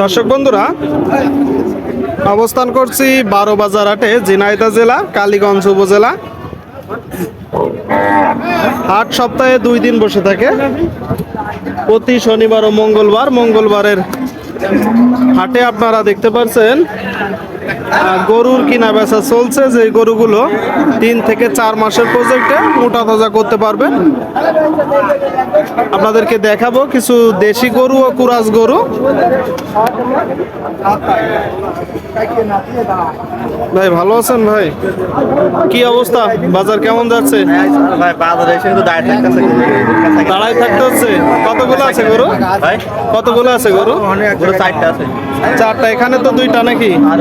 দর্শক বন্ধুরা, অবস্থান করছি বারো বাজার হাটে ঝিনাইদা জেলা, কালীগঞ্জ উপজেলা। হাট সপ্তাহে দুই দিন বসে থাকে। প্রতি শনিবার ও মঙ্গলবার, মঙ্গলবারের হাটে আপনারা দেখতে পাচ্ছেন গরুর কিনা বেচা চলছে যে গরুগুলো তিন থেকে চার মাসের প্রজেক্টে মোটা তাজা করতে পারবেন আপনাদেরকে দেখাবো কিছু দেশি গরু ও কুরাজ গরু। ভাই ভালো আছেন ভাই? কি অবস্থা? বাজার কেমন যাচ্ছে? ভাই বাজারে এসে কিন্তু দাঁড়িয়ে থাকতেছে। দাঁড়াই থাকতে হচ্ছে কতগুলো আছে গরু? কতগুলো আছে গরু চারটা আছে। চারটা। এখানে তো দুইটা নাকি? আর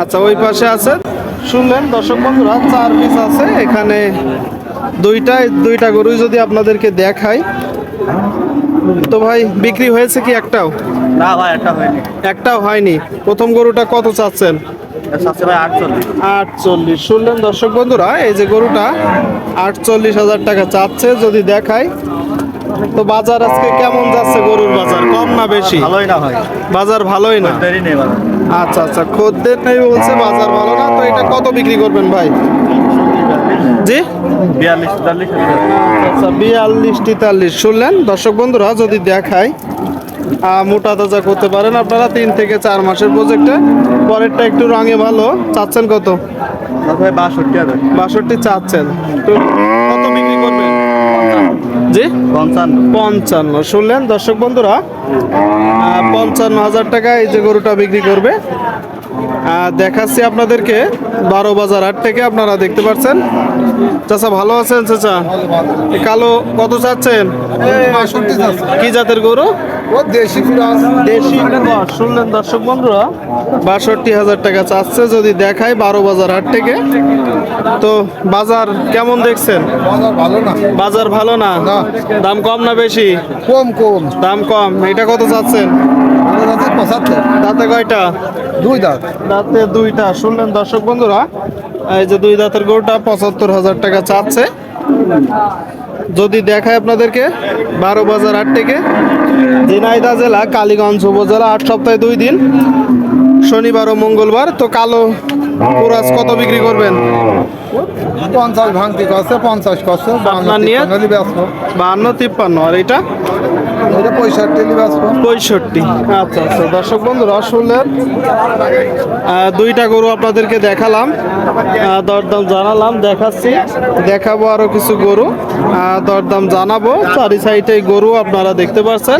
আচ্ছা ওই পাশে আছে। শুনলেন দর্শক বন্ধুরা চার পিস আছে। এখানে দুইটাই দুইটা গরুই যদি আপনাদেরকে দেখাই। তো ভাই বিক্রি হয়েছে কি একটাও? না ভাই একটা হয়নি। একটাও হয়নি। প্রথম গরুটা কত চাচ্ছেন? আটচল্লিশ। শুনলেন দর্শক বন্ধুরা এই যে গরুটা আটচল্লিশ হাজার টাকা চাচ্ছে। যদি দেখাই তো বাজার আজকে কেমন যাচ্ছে গরুর বাজার? কম না বেশি? ভালোই না হয়। বাজার ভালোই না? দেরি নেই বাজার। আচ্ছা আচ্ছা খদ্দের নেই বলছে বাজার ভালো না তো এটা কত বিক্রি করবেন ভাই? জি? আচ্ছা বিয়াল্লিশ তেতাল্লিশ। শুনলেন? দর্শক বন্ধুরা যদি দেখায় মোটা তাজা করতে পারেন আপনারা তিন থেকে চার মাসের প্রজেক্টে। পরেরটা একটু রঙে ভালো। চাচ্ছেন কত? ভাই বাষট্টি বাষট্টি চাচ্ছেন। তো কত বিক্রি করবেন? জি পঞ্চান্ন। শুনলেন দর্শক বন্ধুরা? পঞ্চান্ন হাজার টাকা এই যে গরুটা বিক্রি করবে। দেখাচ্ছি আপনাদেরকে বারো বাজার হাট থেকে আপনারা দেখতে পাচ্ছেন। চাচা ভালো আছেন চাচা? কালো কত চাচ্ছেন? কি জাতের গরু? ও দেশি দেশি। ক্রস। শুনলেন দর্শক বন্ধুরা বাষট্টি হাজার টাকা চাচ্ছে যদি দেখায় বারো বাজার হাট থেকে। তো বাজার কেমন দেখছেন? বাজার ভালো না। বাজার ভালো না? না। দাম কম না বেশি? কম কম। দাম কম। এটা কত চাচ্ছেন? পঁচাত্তর দাঁতে কয়টা? দুই দাঁত। দাঁতে দুইটা। শুনলেন দর্শক বন্ধুরা এই যে দুই দাঁতের গরুটা পঁচাত্তর হাজার টাকা চাচ্ছে। যদি দেখায় আপনাদেরকে বারো বাজার আট থেকে ঝিনাইদা জেলা কালীগঞ্জ উপজেলা আট সপ্তাহে দুই দিন শনিবার ও মঙ্গলবার। তো কালো কত বিক্রি করবেন? পঞ্চাশ ভাঙতি করছে পঞ্চাশ করছে আপনার নিয়ে? বাহান্ন তিপ্পান্ন। আর এটা? এটা পঁয়ষট্টি আচ্ছা আচ্ছা। দর্শক দুইটা গরু আপনাদেরকে দেখালাম। দরদাম জানালাম দেখাচ্ছি। দেখাবো আরও কিছু গরু। দরদাম জানাব। চারি সাইডে গরু আপনারা দেখতে পাচ্ছেন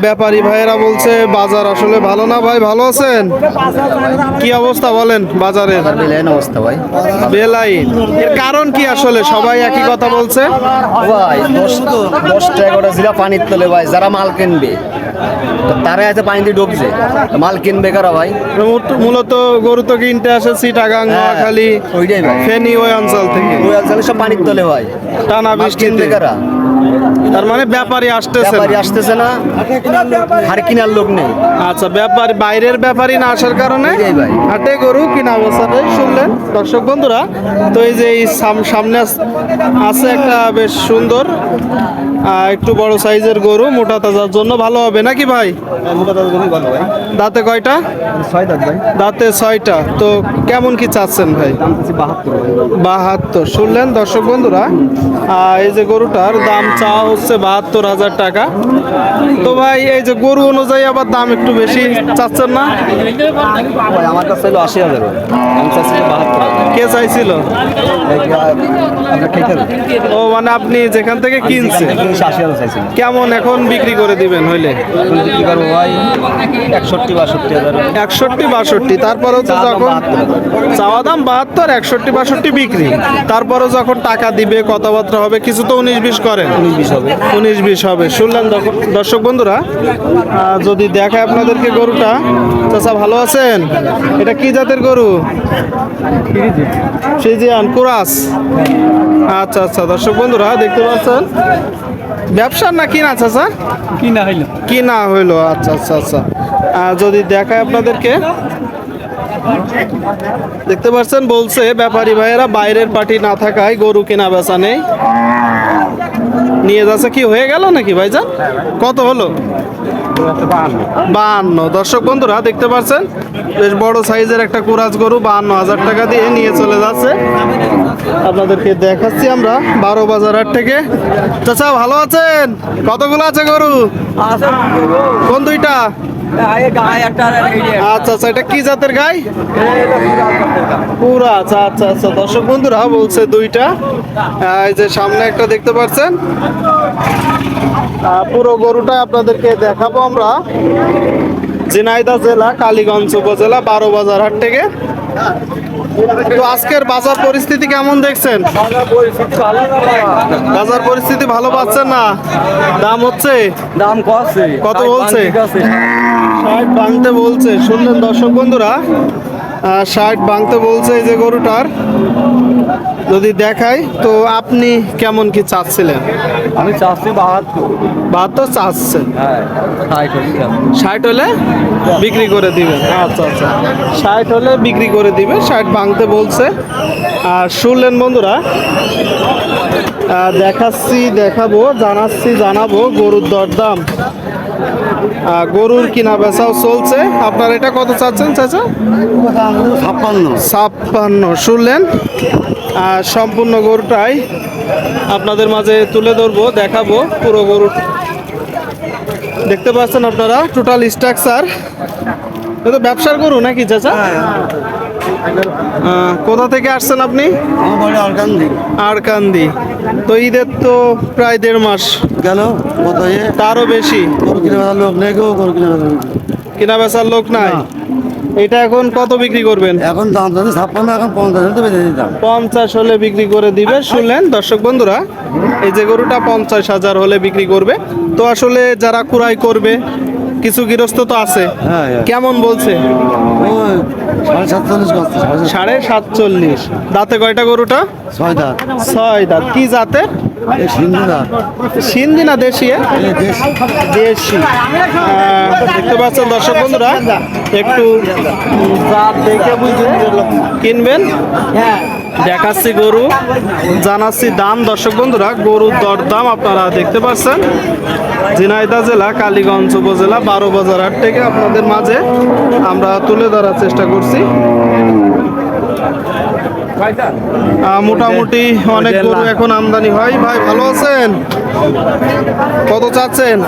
ব্যাপারী ভাইয়েরা বলছে বাজার আসলে ভালো না ভাই? ভালো আছেন? কি অবস্থা বলেন বাজারের? মিলেন অবস্থা ভাই। বেলাইন। এর কারণ কি আসলে? সবাই একই কথা বলছে? ভাই দশ দশ টাকা করে জিরা পানির তলে ভাই যারা মাল কিনবে। তো তারা আছে পানি দিয়ে ঢুকছে মাল কিনবে কারা ভাই? মূলত- মূলত গরু তো কিনতে আসে চিটাগাং হ্যাঁ, নোয়াখালী ওইটাই ভাই। ফেনী ওই অঞ্চল থেকে। ওই অঞ্চলে সব পানির তলে ভাই। টানা বৃষ্টি কিনবে কারা? তার মানে ব্যাপারী আসতেছে ব্যাপারি না। আসতেছে না। আর কিনার লোক নেই। আচ্ছা ব্যাপারী বাইরের ব্যাপারী না আসার কারণে হাটে গরু কিনা অবস্থাটাই শুনলেন? দর্শক বন্ধুরা তো এই যে এই সাম- সামনে আছে একটা বেশ সুন্দর একটু বড় সাইজের গরু মোটা তাজার জন্য ভালো হবে নাকি ভাই? দাঁতে কয়টা? ছয় দাঁত ভাই। দাঁতে ছয়টা। তো কেমন কি চাচ্ছেন ভাই? বাহাত্তর। বাহাত্তর। শুনলেন দর্শক বন্ধুরা এই যে গরুটার দাম চা হচ্ছে বাহাত্তর হাজার টাকা। তো ভাই এই যে গরু অনুযায়ী আবার দাম একটু বেশি চাচ্ছেন না? আমার কাছে হলো আশি হাজার কে চাইছিল? ও মানে আপনি যেখান থেকে কিনছেন? কেমন এখন বিক্রি করে দিবেন হইলে? একষট্টি বাষট্টি হাজার। একষট্টি বাষট্টি তারপরেও তো দাম যখন চাওয়া দাম বাহাত্তর একষট্টি বাষট্টি বিক্রি। তারপরেও যখন টাকা দিবে কথাবার্তা হবে কিছু তো উনিশ বিশ করেন। উনিশ বিশ হবে। উনিশ বিশ হবে। শুনলেন দর্শক- বন্ধুরা যদি দেখায় আপনাদেরকে গরুটা চাচা ভালো আছেন? এটা কি জাতের গরু? Friesian cross. আচ্ছা আচ্ছা দর্শক বন্ধুরা দেখতে পাচ্ছেন? ব্যবসার না কিনা চাচা? কিনা হইল। কি না হইল আচ্ছা আচ্ছা আচ্ছা। যদি দেখায় আপনাদেরকে দেখতে পাচ্ছেন বলছে ব্যাপারী ভাইয়েরা বাইরের পার্টি না থাকায় গরু কেনা বেচা নেই। নিয়ে যাচ্ছে কি? হয়ে গেল নাকি ভাইজান? কত হলো? বাহান্ন। দর্শক বন্ধুরা দেখতে পাচ্ছেন? বেশ বড় সাইজের একটা কুরাজ গরু বাহান্ন হাজার টাকা দিয়ে নিয়ে চলে যাচ্ছে। আপনাদেরকে দেখাচ্ছি আমরা বারো বাজার হাট থেকে। চাচা ভালো আছেন? কতগুলো আছে গরু? কোন দুইটা? আচ্ছা আচ্ছা এটা কি জাতের গাই? পুরা আচ্ছা আচ্ছা আচ্ছা। দর্শক বন্ধুরা, বলছে দুইটা। এই যে সামনে একটা দেখতে পাচ্ছেন। পুরো গরুটা আপনাদেরকে দেখাবো আমরা। জিনাইদা জেলা, কালীগঞ্জ উপজেলা, বারো বাজার হাট থেকে। তো আজকের বাজার পরিস্থিতি কেমন দেখছেন? বাজার পরিস্থিতি ভালো পাচ্ছেন না? দাম হচ্ছে? দাম কত বলছে? ভাঙতে বলছে। শুনলেন দর্শক বন্ধুরা ষাট ভাঙতে বলছে এই যে গরুটার। যদি দেখাই তো আপনি কেমন কি চাচ্ছিলেন? আমি চাচ্ছি বাহাত্তর। বাহাত্তর চাচ্ছেন? হ্যাঁ ষাট হলে বিক্রি করে দিবেন। আচ্ছা আচ্ছা। ষাট হলে বিক্রি করে দিবে ষাট ভাঙতে বলছে। আর শুনলেন বন্ধুরা দেখাচ্ছি দেখাবো জানাচ্ছি জানাব গরুর দরদাম। গরুর কিনা বেচাও চলছে। আপনার এটা কত চাচ্ছেন চাচা? ছাপ্পান্ন। ছাপ্পান্ন। শুনলেন? আর সম্পূর্ণ গরুটাই আপনাদের মাঝে তুলে ধরবো দেখাবো পুরো গরু। দেখতে পাচ্ছেন আপনারা টোটাল স্ট্রাকচার তো ব্যবসার গরু নাকি চাচা? কোথা থেকে আসছেন আপনি? আরকান্দি। তো ঈদের তো প্রায় দেড় মাস। গেল এ তারও বেশি। কিনে বেড়ার লোক নেই কিনে কেনা বেচার লোক নাই? এটা এখন কত বিক্রি করবেন? এখন দাম যাচ্ছে ছাপ্পান্ন এখন পঞ্চাশ হলে বেঁচে দিতাম পঞ্চাশ হলে বিক্রি করে দিবে শুনলেন? দর্শক বন্ধুরা এই যে গরুটা পঞ্চাশ হাজার হলে বিক্রি করবে। তো আসলে যারা কুড়াই করবে কিছু গৃহস্থ তো আছে। হ্যাঁ, হ্যাঁ। কেমন বলছে? সাড়ে সাতচল্লিশ দাঁতে কয়টা গরুটা? ছয় দাঁত। ছয় দাঁত। কি জাতে? দাঁত। সিন্ধি না দেশি দেশ। দেখতে পাচ্ছেন দর্শক বন্ধুরা একটু দেখে বুঝে কিনবেন? দেখাচ্ছি গরু। জানাচ্ছি দাম। দর্শক বন্ধুরা, গরুর দর দাম আপনারা দেখতে পাচ্ছেন। ঝিনাইদা জেলা, কালীগঞ্জ উপজেলা, বারো বাজার হাট থেকে আপনাদের মাঝে আমরা তুলে ধরার চেষ্টা করছি। মোটামুটি অনেক গরু এখন আমদানি হয়। ভাই ভালো আছেন? কত চাচ্ছেন?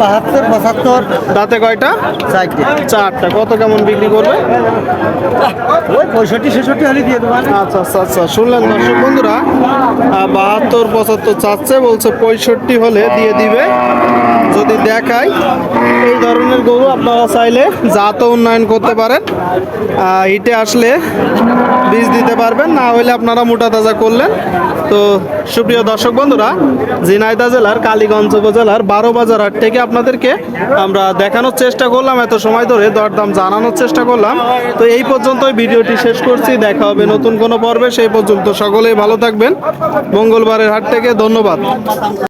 বাহাত্তর পঁচাত্তর। দাঁতে কয়টা? চারটে। চারটা। কত কেমন বিক্রি করবে? ওই পঁয়ষট্টি ছেষট্টি হলে দিয়ে দেবো। আচ্ছা আচ্ছা আচ্ছা। শুনলেন দর্শক বন্ধুরা বাহাত্তর পঁচাত্তর চাচ্ছে বলছে পঁয়ষট্টি হলে দিয়ে দিবে। যদি দেখাই, এই ধরনের গরু আপনারা চাইলে জাতও উন্নয়ন করতে পারেন। হিটে আসলে বীজ দিতে পারবেন, না হলে আপনারা মোটা তাজা করলেন। তো সুপ্রিয় দর্শক বন্ধুরা, ঝিনাইদহ জেলার কালীগঞ্জ উপজেলার বারো বাজার হাট থেকে আপনাদেরকে আমরা দেখানোর চেষ্টা করলাম, এত সময় ধরে দরদাম জানানোর চেষ্টা করলাম। তো এই পর্যন্তই ভিডিওটি শেষ করছি, দেখা হবে নতুন কোনো পর্বে, সেই পর্যন্ত সকলেই ভালো থাকবেন। মঙ্গলবারের হাট থেকে ধন্যবাদ।